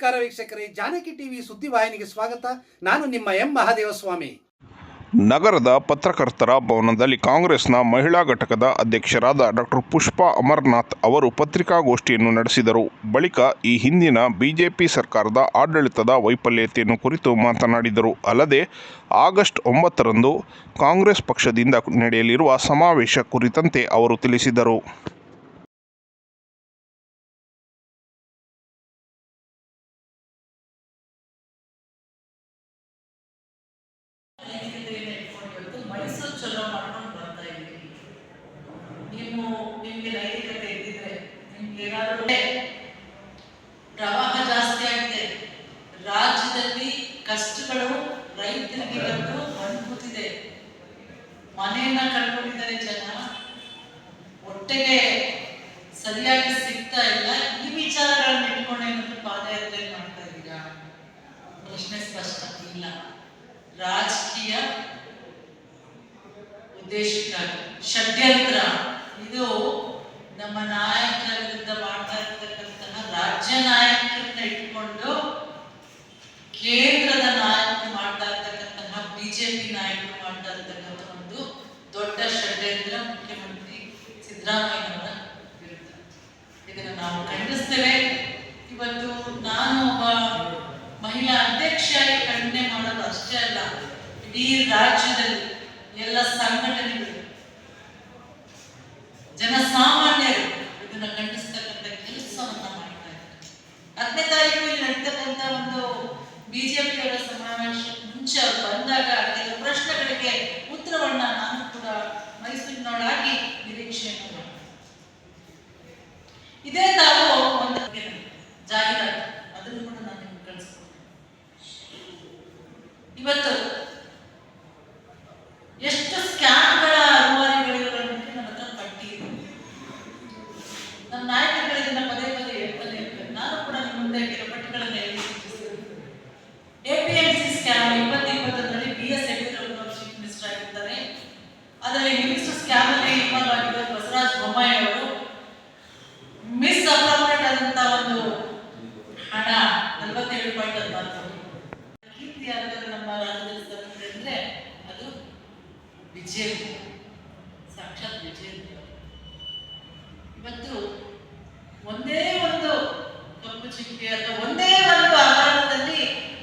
ನಮಸ್ಕಾರ ವೀಕ್ಷಕರೇ, ಜಾನಕಿ ಟಿವಿ ಸುದ್ದಿವಾಹಿನಿಗೆ ಸ್ವಾಗತ. ನಾನು ನಿಮ್ಮ ಎಂ ಮಹಾದೇವಸ್ವಾಮಿ. ನಗರದ ಪತ್ರಕರ್ತರ ಭವನದಲ್ಲಿ ಕಾಂಗ್ರೆಸ್ನ ಮಹಿಳಾ ಘಟಕದ ಅಧ್ಯಕ್ಷರಾದ ಡಾಕ್ಟರ್ ಪುಷ್ಪಾ ಅಮರ್ನಾಥ್ ಅವರು ಪತ್ರಿಕಾಗೋಷ್ಠಿಯನ್ನು ನಡೆಸಿದರು. ಬಳಿಕ ಈ ಹಿಂದಿನ ಬಿಜೆಪಿ ಸರ್ಕಾರದ ಆಡಳಿತದ ವೈಫಲ್ಯತೆಯನ್ನು ಕುರಿತು ಮಾತನಾಡಿದರು. ಅಲ್ಲದೆ, ಆಗಸ್ಟ್ ಒಂಬತ್ತರಂದು ಕಾಂಗ್ರೆಸ್ ಪಕ್ಷದಿಂದ ನಡೆಯಲಿರುವ ಸಮಾವೇಶ ಕುರಿತಂತೆ ಅವರು ತಿಳಿಸಿದರು. ಇಟ್ಕೊಂಡು ಮೈಸೂರು ಚಲೋ ಮಾಡ್ಕೊಂಡು ಬರ್ತಾ ಇದ್ದೀವಿ ನೀವು ನಿಮ್ಗೆ ನೈತಿಕತೆ ಇದ್ದಿದ್ರೆ ನಿಮ್ಗೆ ಏನಾದರೂ ಪ್ರವಾಹ ಜಾಸ್ತಿ ಆಗಿದೆ ರಾಜ್ಯದಲ್ಲಿ ಕಷ್ಟಗಳು ರೈತರಿಗೆ ಬಂದು ಬಂದ್ಕೂತಿದೆ ಮನೆಯನ್ನ ಕಳ್ಕೊಂಡಿದ್ದಾರೆ ಜನ ಹೊಟ್ಟೆಗೆ ಸರಿಯಾಗಿ ಸಿಗ್ತಾ ಇಲ್ಲ ಈ ವಿಚಾರಗಳನ್ನ ಇಟ್ಕೊಂಡು ಏನಾದ್ರು ಪಾದಯಾತ್ರೆ ಮಾಡ್ತಾ ಇದ್ದೀರಾ ಪ್ರಶ್ನೆ ಸ್ಪಷ್ಟ, ಇಲ್ಲ. ರಾಜಕೀಯ ಉದ್ದೇಶಕ್ಕಾಗಿ ಷಡ್ಯಂತ್ರ. ಇದು ನಮ್ಮ ನಾಯಕರ ವಿರುದ್ಧ ಮಾಡ್ತಾ ಇರ್ತಕ್ಕಂತಹ ರಾಜ್ಯ ನಾಯಕರನ್ನ ಇಟ್ಕೊಂಡು ಕೇಂದ್ರದ ನಾಯಕರು ಮಾಡ್ತಾ ಇರ್ತಕ್ಕಂತಹ ಬಿಜೆಪಿ ನಾಯಕರು ಮಾಡ್ತಾ ಇರ್ತಕ್ಕಂಥ ಒಂದು ದೊಡ್ಡ ಷಡ್ಯಂತ್ರ ಮುಖ್ಯಮಂತ್ರಿ ಸಿದ್ದರಾಮಯ್ಯನವರ ವಿರುದ್ಧ. ಇದನ್ನು ನಾವು ಖಂಡಿಸ್ತೇವೆ. ಇವತ್ತು ನಾನು ಒಬ್ಬ ಮಹಿಳಾ ಅಧ್ಯಕ್ಷರಾಗಿ ಖಂಡನೆ ಮಾಡೋದು ಅಷ್ಟೇ ಅಲ್ಲ, ಇಡೀ ರಾಜ್ಯದಲ್ಲಿ ಎಲ್ಲ ಸಂಘಟನೆಗಳು, ಜನಸಾಮಾನ್ಯರು ಇದನ್ನ ಖಂಡಿಸ್ತಕ್ಕಂಥ ಕೆಲಸವನ್ನ ಮಾಡ್ತಾ ಇದ್ದಾರೆ. ಹತ್ತನೇ ತಾರೀಕು ಇಲ್ಲಿ ನಡೀತಕ್ಕಂಥ ಒಂದು ಬಿಜೆಪಿಯವರ ಸಮಾವೇಶ ಮುಂಚೆ ಬಂದಾಗ ವಿಜಯ ಸಾಕ್ಷಾತ್ ವಿಜಯ ಇವತ್ತು ಒಂದೇ ಒಂದು ಕಪ್ಪು ಚಿಕ್ಕೆ ಅಥವಾ ಒಂದೇ ಒಂದು ಆಧಾರದಲ್ಲಿ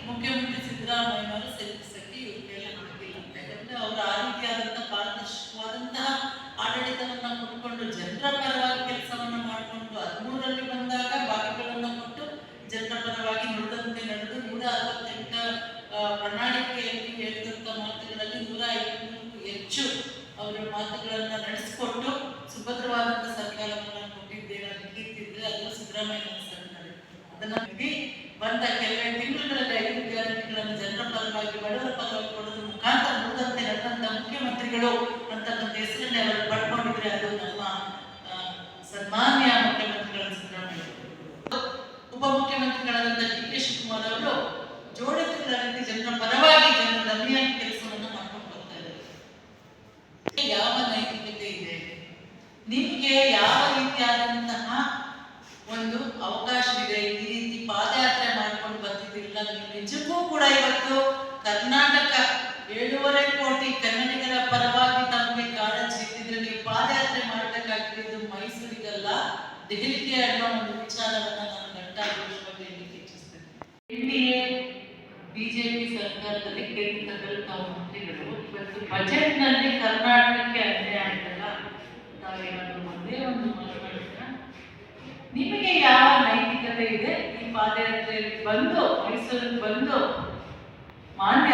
ಮುಖ್ಯಮಂತ್ರಿ ಸಿದ್ದರಾಮಯ್ಯನವರು ಸೆಲ್ಪಿಸಕ್ಕೆ ಇವ್ರ ಕೈಯಲ್ಲಿ ಆಗಿಲ್ಲ ಯಾಕಂದ್ರೆ ಅವರು ಆ ರೀತಿಯಾದಂತಹ ಪಾರದರ್ಶಕವಾದಂತಹ ಆಡಳಿತವನ್ನ ಕೊಟ್ಕೊಂಡು ಜನರ ಪರವಾಗಿ ಕೆಲಸವನ್ನ ಮಾಡಿಕೊಂಡು ಹದಿಮೂರರಲ್ಲಿ ಬಂದಾಗ ಭಾಗಗಳನ್ನು ಕೊಟ್ಟು ಜನರ ಪರವಾಗಿ ನುಡಿದಂತೆ ನಡೆದು ನೂರ ಅರವತ್ತೆಂಟ ಪ್ರಣಾಳಿಕೆಯಲ್ಲಿ ಹೇಳಿದಂತ ಐವತ್ತಕ್ಕೂ ಹೆಚ್ಚು ಅವರ ಮಾತುಗಳನ್ನ ನಡೆಸಿಕೊಟ್ಟು ಸುಭದ್ರವಾದಂತ ಸರ್ಕಾರವನ್ನು ಕೊಟ್ಟಿದ್ದೇನೆ ಅಂತ ಕೀರ್ತಿದ್ರೆ ಅದು ಸಿದ್ದರಾಮಯ್ಯ ಸರ್ಕಾರ. ಅದನ್ನ ಬಂದ ಕೆಲವೇ ತಿಂಗಳುಗಳಲ್ಲಿ ಐದು ಗ್ಯಾರಂಟಿಗಳನ್ನು ಜನರ ಪರವಾಗಿ, ಬಡವರ ಪರವಾಗಿ ಕೊಡೋದ್ರ ಮುಖಾಂತರ ಮುಂದಂತೆ ನಡೆದಂತ ಮುಖ್ಯಮಂತ್ರಿಗಳು ಅಂತ ಹೆಸರನ್ನೇ ಅವರು ಪಡ್ಕೊಂಡಿದ್ರೆ ಅದು ನಮ್ಮ ಸನ್ಮಾನ್ಯ ಮುಖ್ಯಮಂತ್ರಿಗಳ ಸಿದ್ದರಾಮಯ್ಯ ಉಪಮುಖ್ಯಮಂತ್ರಿಗಳಾದಂಥ ಡಿ ಕೆ ಶಿವಕುಮಾರ್ ಅವರು ಜೋಡೆತ್ತುಗಳ ರೀತಿ ಜನರ ಪರವಾಗಿ ಜನರ ಅಭಿಯಾನ ಕೆಲಸವನ್ನ ಮಾಡ್ಕೊಂಡು ಬರ್ತಾ ಇದ್ದಾರೆ ಯಾವ ನೈತಿಕತೆ ಇದೆ ನಿಮಗೆ ಯಾವ ರೀತಿಯಾದಂತಹ ಒಂದು ಅವಕಾಶವಿದೆ ಈ ರೀತಿ ಪಾದಯಾತ್ರೆ ಮಾಡ್ಕೊಂಡು ಬರ್ತಿದ್ದಿಲ್ಲ ನೀವು ನಿಜಕ್ಕೂ ಕೂಡ ಇವತ್ತು ಕರ್ನಾಟಕ ಏಳೂವರೆ ಕೋಟಿ ಕನ್ನಡಿಗರ ಪರವಾಗಿ ತಮಗೆ ಕಾಳಜಿ ಇದ್ದಿದ್ರೆ ನೀವು ಪಾದಯಾತ್ರೆ ಮಾಡಬೇಕಾಗಿದ್ದು ಮೈಸೂರಿಗಲ್ಲ ದೆಹಲಿಗೆ ಅನ್ನೋ ಒಂದು ವಿಚಾರವನ್ನು ನಾನು ಘಂಟಾಘೋಷವಾಗಿ ಬಗ್ಗೆ ಎನ್ಡಿಎ, ಬಿಜೆಪಿ ಸರ್ಕಾರದಲ್ಲಿ ಕೇಂದ್ರ ತಾವು ಮಂತ್ರಿಗಳು. ಇವತ್ತು ಬಜೆಟ್ನಲ್ಲಿ ಕರ್ನಾಟಕಕ್ಕೆ ಅನ್ಯಾಯ ಆಯ್ತಲ್ಲ? ತಾವೇನಾದ್ರು ಒಂದೇ ಒಂದು ಮಾತನಾಡಿದ್ರ ನಿಮಗೆ ಯಾವ ನೈತಿಕತೆ ಇದೆ? ಪಾದಯಾತ್ರೆಯಲ್ಲಿ ಬಂದು ಮೈಸೂರಿಗೆ ಬಂದು ಮಾನ್ಯ